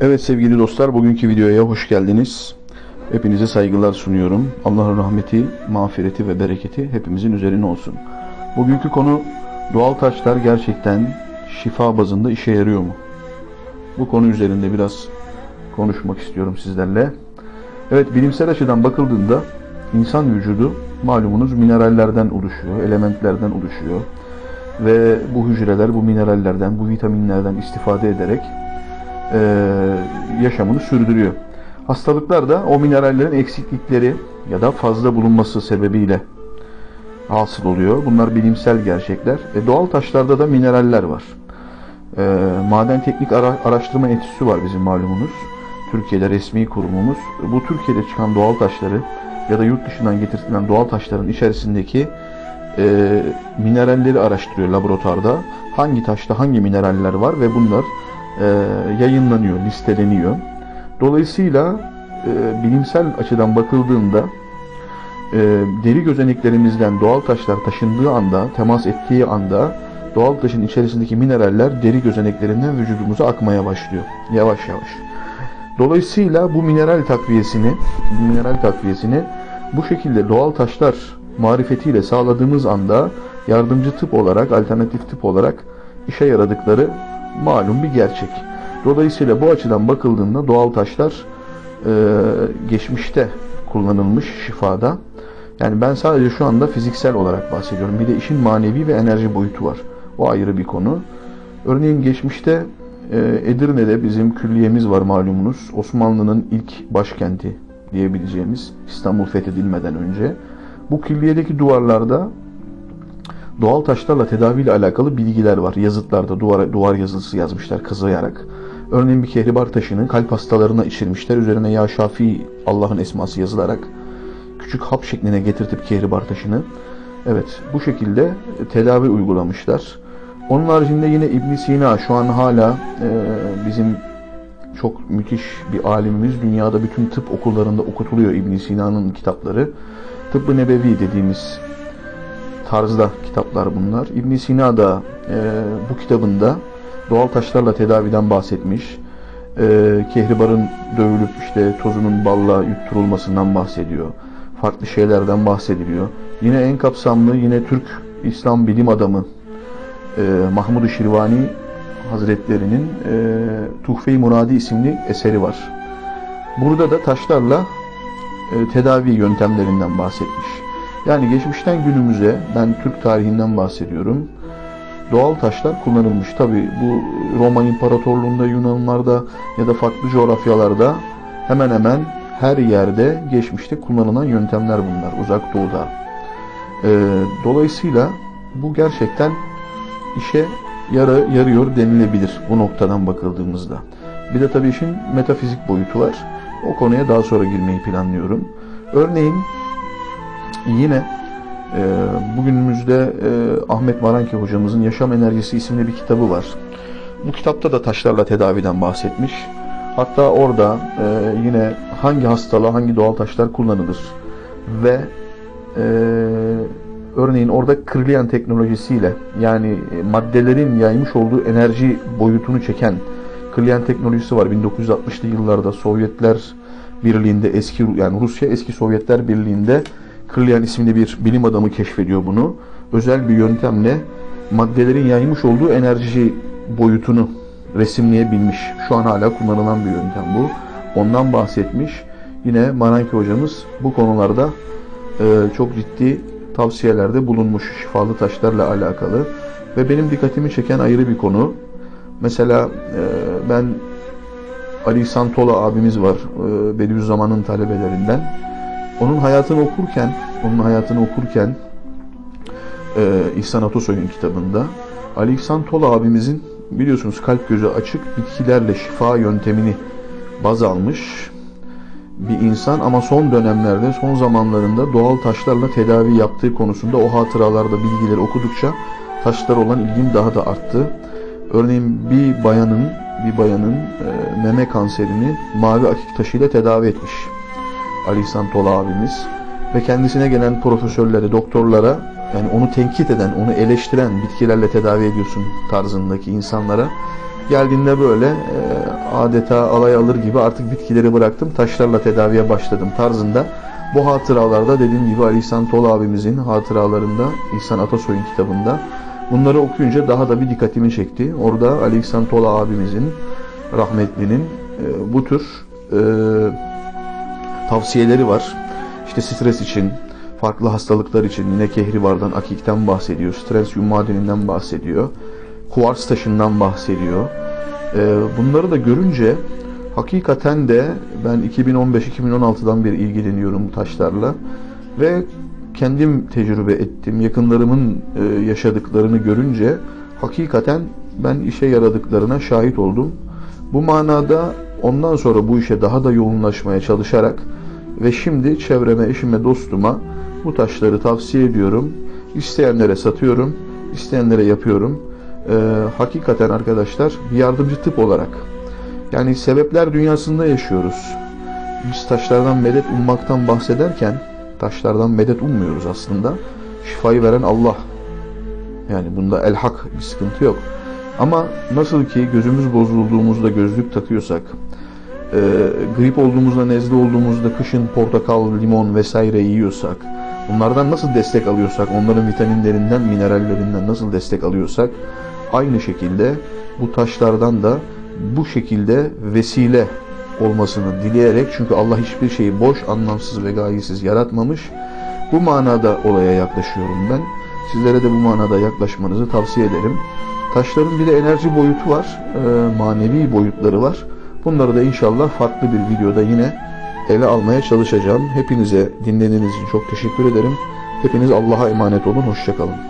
Evet sevgili dostlar bugünkü videoya hoş geldiniz. Hepinize saygılar sunuyorum. Allah'ın rahmeti, mağfireti ve bereketi hepimizin üzerine olsun. Bugünkü konu doğal taşlar gerçekten şifa bazında işe yarıyor mu? Bu konu üzerinde biraz konuşmak istiyorum sizlerle. Evet bilimsel açıdan bakıldığında insan vücudu malumunuz minerallerden oluşuyor, elementlerden oluşuyor. Ve bu hücreler bu minerallerden, bu vitaminlerden istifade ederek e, yaşamını sürdürüyor. Hastalıklar da o minerallerin eksiklikleri ya da fazla bulunması sebebiyle hasıl oluyor. Bunlar bilimsel gerçekler. E, doğal taşlarda da mineraller var. E, Maden Teknik Ara- Araştırma Enstitüsü var bizim malumunuz. Türkiye'de resmi kurumumuz. Bu Türkiye'de çıkan doğal taşları ya da yurt dışından getirilen doğal taşların içerisindeki e, mineralleri araştırıyor laboratuvarda. Hangi taşta hangi mineraller var ve bunlar e, yayınlanıyor, listeleniyor. Dolayısıyla e, bilimsel açıdan bakıldığında e, deri gözeneklerimizden doğal taşlar taşındığı anda, temas ettiği anda doğal taşın içerisindeki mineraller deri gözeneklerinden vücudumuza akmaya başlıyor. Yavaş yavaş. Dolayısıyla bu mineral takviyesini, mineral takviyesini bu şekilde doğal taşlar marifetiyle sağladığımız anda yardımcı tıp olarak, alternatif tıp olarak işe yaradıkları malum bir gerçek. Dolayısıyla bu açıdan bakıldığında doğal taşlar e, geçmişte kullanılmış şifada. Yani ben sadece şu anda fiziksel olarak bahsediyorum. Bir de işin manevi ve enerji boyutu var. O ayrı bir konu. Örneğin geçmişte e, Edirne'de bizim külliyemiz var malumunuz. Osmanlı'nın ilk başkenti diyebileceğimiz İstanbul fethedilmeden önce. Bu külliyedeki duvarlarda doğal taşlarla tedaviyle alakalı bilgiler var. Yazıtlarda duvar, duvar yazısı yazmışlar kazıyarak. Örneğin bir kehribar taşını kalp hastalarına içirmişler. Üzerine Ya Şafi Allah'ın esması yazılarak küçük hap şekline getirtip kehribar taşını evet bu şekilde tedavi uygulamışlar. Onun haricinde yine İbn Sina şu an hala e, bizim çok müthiş bir alimimiz. Dünyada bütün tıp okullarında okutuluyor İbn Sina'nın kitapları. Tıbbı Nebevi dediğimiz tarzda kitaplar bunlar. İbn Sina da e, bu kitabında doğal taşlarla tedaviden bahsetmiş. E, kehribarın dövülüp işte tozunun balla yutturulmasından bahsediyor. Farklı şeylerden bahsediliyor. Yine en kapsamlı yine Türk İslam bilim adamı e, Mahmud-u Şirvani Hazretlerinin e, Tuhfe-i Muradi isimli eseri var. Burada da taşlarla e, tedavi yöntemlerinden bahsetmiş. Yani geçmişten günümüze ben Türk tarihinden bahsediyorum. Doğal taşlar kullanılmış. Tabi bu Roma İmparatorluğu'nda, Yunanlarda ya da farklı coğrafyalarda hemen hemen her yerde geçmişte kullanılan yöntemler bunlar uzak doğuda. Ee, dolayısıyla bu gerçekten işe yarı, yarıyor denilebilir bu noktadan bakıldığımızda. Bir de tabii işin metafizik boyutu var. O konuya daha sonra girmeyi planlıyorum. Örneğin yine e, bugünümüzde e, Ahmet Maranki hocamızın Yaşam Enerjisi isimli bir kitabı var. Bu kitapta da taşlarla tedaviden bahsetmiş. Hatta orada e, yine hangi hastalığa hangi doğal taşlar kullanılır ve e, örneğin orada Kirlian teknolojisiyle yani maddelerin yaymış olduğu enerji boyutunu çeken Kirlian teknolojisi var. 1960'lı yıllarda Sovyetler Birliği'nde eski yani Rusya eski Sovyetler Birliği'nde Kirlian isimli bir bilim adamı keşfediyor bunu. Özel bir yöntemle maddelerin yaymış olduğu enerji boyutunu resimleyebilmiş. Şu an hala kullanılan bir yöntem bu. Ondan bahsetmiş. Yine Maranki hocamız bu konularda e, çok ciddi tavsiyelerde bulunmuş şifalı taşlarla alakalı. Ve benim dikkatimi çeken ayrı bir konu. Mesela e, ben Ali Santola abimiz var. E, Bediüzzaman'ın talebelerinden. Onun hayatını okurken, onun hayatını okurken e, İhsan Atosoy'un kitabında Ali İhsan Tola abimizin biliyorsunuz kalp gözü açık bitkilerle şifa yöntemini baz almış bir insan ama son dönemlerde, son zamanlarında doğal taşlarla tedavi yaptığı konusunda o hatıralarda bilgileri okudukça taşlar olan ilgim daha da arttı. Örneğin bir bayanın bir bayanın e, meme kanserini mavi akik taşıyla tedavi etmiş. Ali İhsan Tola abimiz ve kendisine gelen profesörlere, doktorlara yani onu tenkit eden, onu eleştiren bitkilerle tedavi ediyorsun tarzındaki insanlara Geldiğinde böyle e, adeta alay alır gibi artık bitkileri bıraktım. Taşlarla tedaviye başladım tarzında. Bu hatıralarda dediğim gibi Ali İhsan Tol abimizin hatıralarında İhsan Atasoy'un kitabında bunları okuyunca daha da bir dikkatimi çekti. Orada Ali İhsan Tol abimizin rahmetlinin e, bu tür e, tavsiyeleri var. İşte stres için, farklı hastalıklar için yine kehribardan, akikten bahsediyor. Stres yum madeninden bahsediyor. Kuvars taşından bahsediyor. Ee, bunları da görünce hakikaten de ben 2015-2016'dan beri ilgileniyorum bu taşlarla ve kendim tecrübe ettim. Yakınlarımın e, yaşadıklarını görünce hakikaten ben işe yaradıklarına şahit oldum. Bu manada ondan sonra bu işe daha da yoğunlaşmaya çalışarak ve şimdi çevreme, eşime, dostuma bu taşları tavsiye ediyorum. İsteyenlere satıyorum, isteyenlere yapıyorum. Ee, hakikaten arkadaşlar yardımcı tıp olarak yani sebepler dünyasında yaşıyoruz. Biz taşlardan medet ummaktan bahsederken taşlardan medet ummuyoruz aslında. Şifayı veren Allah. Yani bunda el hak bir sıkıntı yok. Ama nasıl ki gözümüz bozulduğumuzda gözlük takıyorsak, e, grip olduğumuzda, nezle olduğumuzda kışın portakal, limon vesaire yiyorsak, bunlardan nasıl destek alıyorsak, onların vitaminlerinden, minerallerinden nasıl destek alıyorsak, aynı şekilde bu taşlardan da bu şekilde vesile olmasını dileyerek, çünkü Allah hiçbir şeyi boş, anlamsız ve gayesiz yaratmamış, bu manada olaya yaklaşıyorum ben. Sizlere de bu manada yaklaşmanızı tavsiye ederim. Taşların bir de enerji boyutu var, e, manevi boyutları var. Bunları da inşallah farklı bir videoda yine ele almaya çalışacağım. Hepinize dinlediğiniz için çok teşekkür ederim. Hepiniz Allah'a emanet olun. Hoşçakalın.